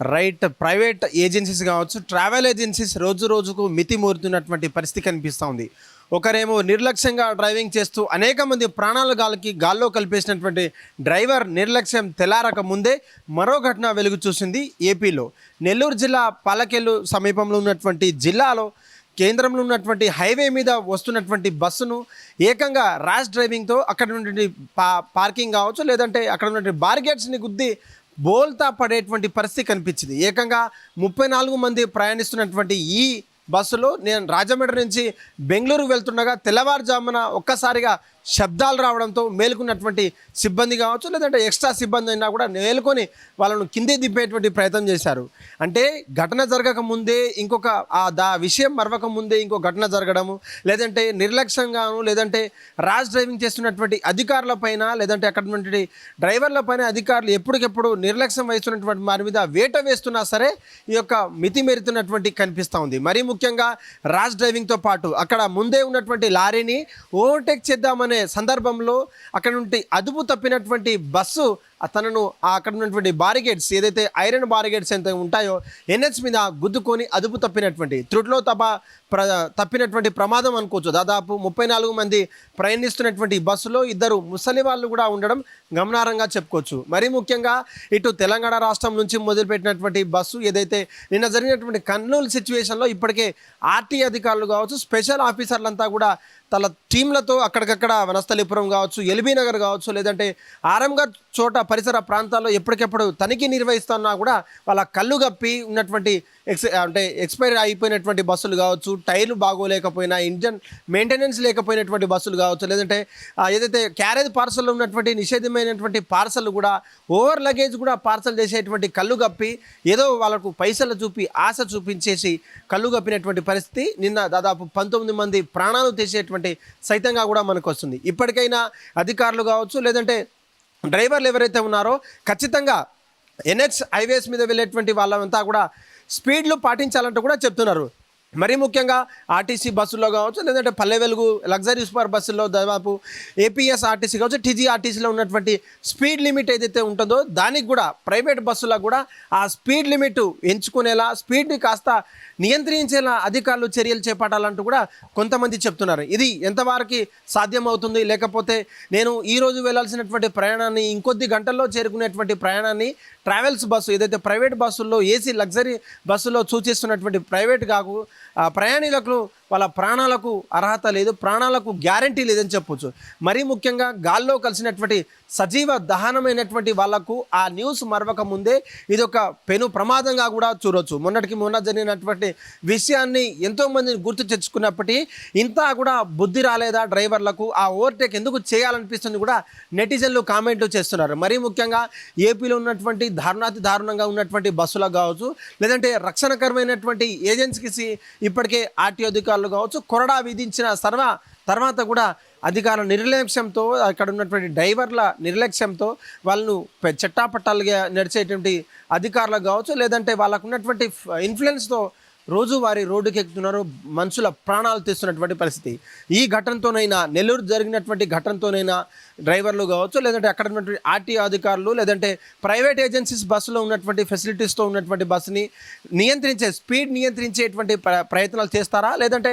Right private agencies కావచ్చు travel agencies రోజు రోజుకు మితిమూరుతున్నటువంటి పరిస్థితి కనిపిస్తూ ఉంది. ఒకరేమో నిర్లక్ష్యంగా డ్రైవింగ్ చేస్తూ అనేక మంది ప్రాణాలు గాలికి గాల్లో కలిపేసినటువంటి డ్రైవర్ నిర్లక్ష్యం తెలారక ముందే మరో ఘటన వెలుగు చూసింది ఏపీలో. నెల్లూరు జిల్లా పాలకెల్లు సమీపంలో ఉన్నటువంటి జిల్లాలో కేంద్రంలో ఉన్నటువంటి హైవే మీద వస్తున్నటువంటి బస్సును ఏకంగా ర్యాష్ డ్రైవింగ్తో అక్కడ ఉన్నటువంటి పా పార్కింగ్ కావచ్చు లేదంటే అక్కడ ఉన్నటువంటి బార్గెట్స్ని గుద్ది బోల్తా పడేటువంటి పరిస్థితి కనిపించింది. ఏకంగా ముప్పై నాలుగు మంది ప్రయాణిస్తున్నటువంటి ఈ బస్సులో నేను రాజమండ్రి నుంచి బెంగళూరు వెళ్తుండగా తెల్లవారుజామున ఒక్కసారిగా శబ్దాలు రావడంతో మేలుకున్నటువంటి సిబ్బంది కావచ్చు లేదంటే ఎక్స్ట్రా సిబ్బంది అయినా కూడా మేలుకొని వాళ్ళను కిందే దింపేటువంటి ప్రయత్నం చేశారు. అంటే ఘటన జరగక ముందే ఇంకొక ఆ దా విషయం మరవక ముందే ఇంకో ఘటన జరగడము లేదంటే నిర్లక్ష్యంగాను లేదంటే ర్యాష్ డ్రైవింగ్ చేస్తున్నటువంటి అధికారుల పైన లేదంటే అక్కడ డ్రైవర్లపైన డ్రైవర్ల పైన అధికారులు ఎప్పటికెప్పుడు నిర్లక్ష్యం వహిస్తున్నటువంటి వారి మీద వేట వేస్తున్నా సరే ఈ యొక్క మితిమెరుతున్నటువంటి కనిపిస్తూ ఉంది. మరీ ముఖ్యంగా ర్యాష్ డ్రైవింగ్తో పాటు అక్కడ ముందే ఉన్నటువంటి లారీని ఓవర్టేక్ చేద్దామనే సందర్భంలో అక్కడ నుండి అదుపు తప్పినటువంటి బస్సు తనను ఆ అక్కడ ఉన్నటువంటి బారిగేట్స్ ఏదైతే ఐరన్ బారిగేట్స్ ఎంత ఉంటాయో ఎన్హెచ్ మీద గుద్దుకొని అదుపు తప్పినటువంటి త్రుట్లో తప ప్ర తప్పినటువంటి ప్రమాదం అనుకోవచ్చు. దాదాపు ముప్పై నాలుగు మంది ప్రయాణిస్తున్నటువంటి బస్సులో ఇద్దరు ముసలి వాళ్ళు కూడా ఉండడం గమనార్హంగా చెప్పుకోవచ్చు. మరీ ముఖ్యంగా ఇటు తెలంగాణ రాష్ట్రం నుంచి మొదలుపెట్టినటువంటి బస్సు ఏదైతే నిన్న జరిగినటువంటి కర్నూలు సిచ్యువేషన్లో ఇప్పటికే ఆర్టీ అధికారులు కావచ్చు స్పెషల్ ఆఫీసర్లంతా కూడా తన టీంలతో అక్కడికక్కడ వనస్థలిపురం కావచ్చు ఎల్బీ నగర్ కావచ్చు లేదంటే ఆరంగర్ చోట పరిసర ప్రాంతాల్లో ఎప్పటికెప్పుడు తనిఖీ నిర్వహిస్తున్నా కూడా వాళ్ళ కళ్ళు గప్పి ఉన్నటువంటి ఎక్స్ అంటే ఎక్స్పైర్ అయిపోయినటువంటి బస్సులు కావచ్చు టైర్లు బాగోలేకపోయినా ఇంజన్ మెయింటెనెన్స్ లేకపోయినటువంటి బస్సులు కావచ్చు లేదంటే ఏదైతే క్యారేజ్ పార్సల్ ఉన్నటువంటి నిషేధమైనటువంటి పార్సల్ కూడా ఓవర్ లగేజ్ కూడా పార్సల్ చేసేటువంటి కళ్ళు గప్పి ఏదో వాళ్ళకు పైసలు చూపి ఆశ చూపించేసి కళ్ళు గప్పినటువంటి పరిస్థితి నిన్న దాదాపు పంతొమ్మిది మంది ప్రాణాలు తీసేటువంటి సైతంగా కూడా మనకు వస్తుంది. ఇప్పటికైనా అధికారులు కావచ్చు లేదంటే డ్రైవర్లు ఎవరైతే ఉన్నారో ఖచ్చితంగా ఎన్హెచ్ హైవేస్ మీద వెళ్ళేటువంటి వాళ్ళంతా కూడా స్పీడ్లు పాటించాలంటూ కూడా చెప్తున్నారు. మరీ ముఖ్యంగా ఆర్టీసీ బస్సుల్లో కావచ్చు లేదంటే పల్లె వెలుగు లగ్జరీ సూపర్ బస్సుల్లో దాదాపు ఏపీఎస్ ఆర్టీసీ కావచ్చు టీజీ ఆర్టీసీలో ఉన్నటువంటి స్పీడ్ లిమిట్ ఏదైతే ఉంటుందో దానికి కూడా ప్రైవేట్ బస్సులకు కూడా ఆ స్పీడ్ లిమిట్ ఎంచుకునేలా స్పీడ్ని కాస్త నియంత్రించేలా అధికారులు చర్యలు చేపట్టాలంటూ కూడా కొంతమంది చెప్తున్నారు. ఇది ఎంతవరకు సాధ్యమవుతుంది? లేకపోతే నేను ఈరోజు వెళ్ళాల్సినటువంటి ప్రయాణాన్ని ఇంకొద్ది గంటల్లో చేరుకునేటువంటి ప్రయాణాన్ని ట్రావెల్స్ బస్సు ఏదైతే ప్రైవేట్ బస్సుల్లో ఏసీ లగ్జరీ బస్సులో సూచిస్తున్నటువంటి ప్రైవేట్ కాకు ప్రయాణికులకు వాళ్ళ ప్రాణాలకు అర్హత లేదు ప్రాణాలకు గ్యారంటీ లేదని చెప్పొచ్చు. మరీ ముఖ్యంగా గాల్లో కలిసినటువంటి సజీవ దహనమైనటువంటి వాళ్ళకు ఆ న్యూస్ మరవక ముందే ఇది ఒక పెను ప్రమాదంగా కూడా చూడొచ్చు. మొన్నటికి మొన్న జరిగినటువంటి విషయాన్ని ఎంతోమంది గుర్తు తెచ్చుకున్నప్పటికీ ఇంత కూడా బుద్ధి రాలేదా డ్రైవర్లకు? ఆ ఓవర్టేక్ ఎందుకు చేయాలనిపిస్తుంది కూడా నెటిజన్లు కామెంట్లు చేస్తున్నారు. మరీ ముఖ్యంగా ఏపీలో ఉన్నటువంటి దారుణాతి దారుణంగా ఉన్నటువంటి బస్సులకు కావచ్చు లేదంటే రక్షణకరమైనటువంటి ఏజెన్సీకి ఇప్పటికే ఆర్టీఓ అధికారులు కావచ్చు కొరడా విధించిన సర్వ తర్వాత కూడా అధికారుల నిర్లక్ష్యంతో అక్కడ ఉన్నటువంటి డ్రైవర్ల నిర్లక్ష్యంతో వాళ్ళను చట్టాపట్టాలుగా నడిచేటువంటి అధికారులు కావచ్చు లేదంటే వాళ్ళకు ఉన్నటువంటి ఇన్ఫ్లుయెన్స్తో రోజువారి రోడ్డుకి ఎక్కుతున్నారు మనుషుల ప్రాణాలు తీస్తున్నటువంటి పరిస్థితి. ఈ ఘటనతోనైనా నెల్లూరు జరిగినటువంటి ఘటనతోనైనా డ్రైవర్లు కావచ్చు లేదంటే అక్కడ ఉన్నటువంటి ఆర్టీఓ అధికారులు లేదంటే ప్రైవేట్ ఏజెన్సీస్ బస్సులో ఉన్నటువంటి ఫెసిలిటీస్తో ఉన్నటువంటి బస్సుని నియంత్రించే స్పీడ్ నియంత్రించేటువంటి ప్ర- ప్రయత్నాలు చేస్తారా? లేదంటే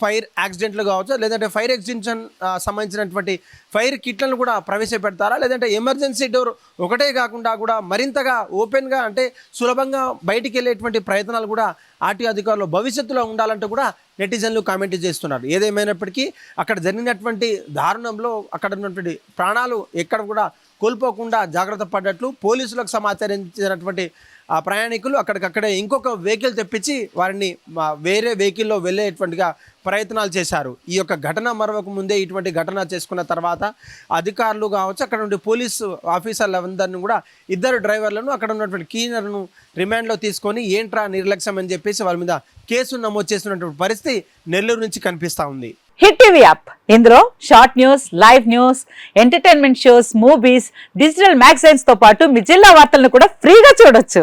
ఫైర్ యాక్సిడెంట్లు కావచ్చు లేదంటే ఫైర్ ఎగ్జిబిషన్ సంబంధించినటువంటి ఫైర్ కిట్లను కూడా ప్రవేశపెడతారా? లేదంటే ఎమర్జెన్సీ డోర్ ఒకటే కాకుండా కూడా మరింతగా ఓపెన్గా అంటే సులభంగా బయటికి వెళ్ళేటువంటి ప్రయత్నాలు కూడా ఆర్టీ అధికారులు భవిష్యత్తులో ఉండాలంటూ కూడా నెటిజన్లు కామెంట్ చేస్తున్నారు. ఏదేమైనప్పటికీ అక్కడ జరిగినటువంటి దారుణంలో అక్కడ ఉన్నటువంటి ప్రాణాలు ఎక్కడ కూడా కోల్పోకుండా జాగ్రత్త పడ్డట్లు పోలీసులకు సమాచారించినటువంటి ఆ ప్రయాణికులు అక్కడికక్కడే ఇంకొక వెహికల్ తెప్పించి వారిని మా వేరే వెహికల్లో వెళ్ళేటువంటిగా ప్రయత్నాలు చేశారు. ఈ యొక్క ఘటన మరొక ముందే ఇటువంటి ఘటన చేసుకున్న తర్వాత అధికారులు కావచ్చు అక్కడ ఉండే పోలీసు ఆఫీసర్లు అందరిని కూడా ఇద్దరు డ్రైవర్లను అక్కడ ఉన్నటువంటి క్లీనర్ను రిమాండ్లో తీసుకొని ఏంట్రా నిర్లక్ష్యం అని చెప్పేసి వాళ్ళ మీద కేసు నమోదు చేసినటువంటి పరిస్థితి నెల్లూరు నుంచి కనిపిస్తూ ఉంది. Hit TV app. ఇందులో short news live news entertainment shows movies digital మ్యాగజైన్స్తో పాటు మీ జిల్లా వార్తలను కూడా ఫ్రీగా చూడొచ్చు.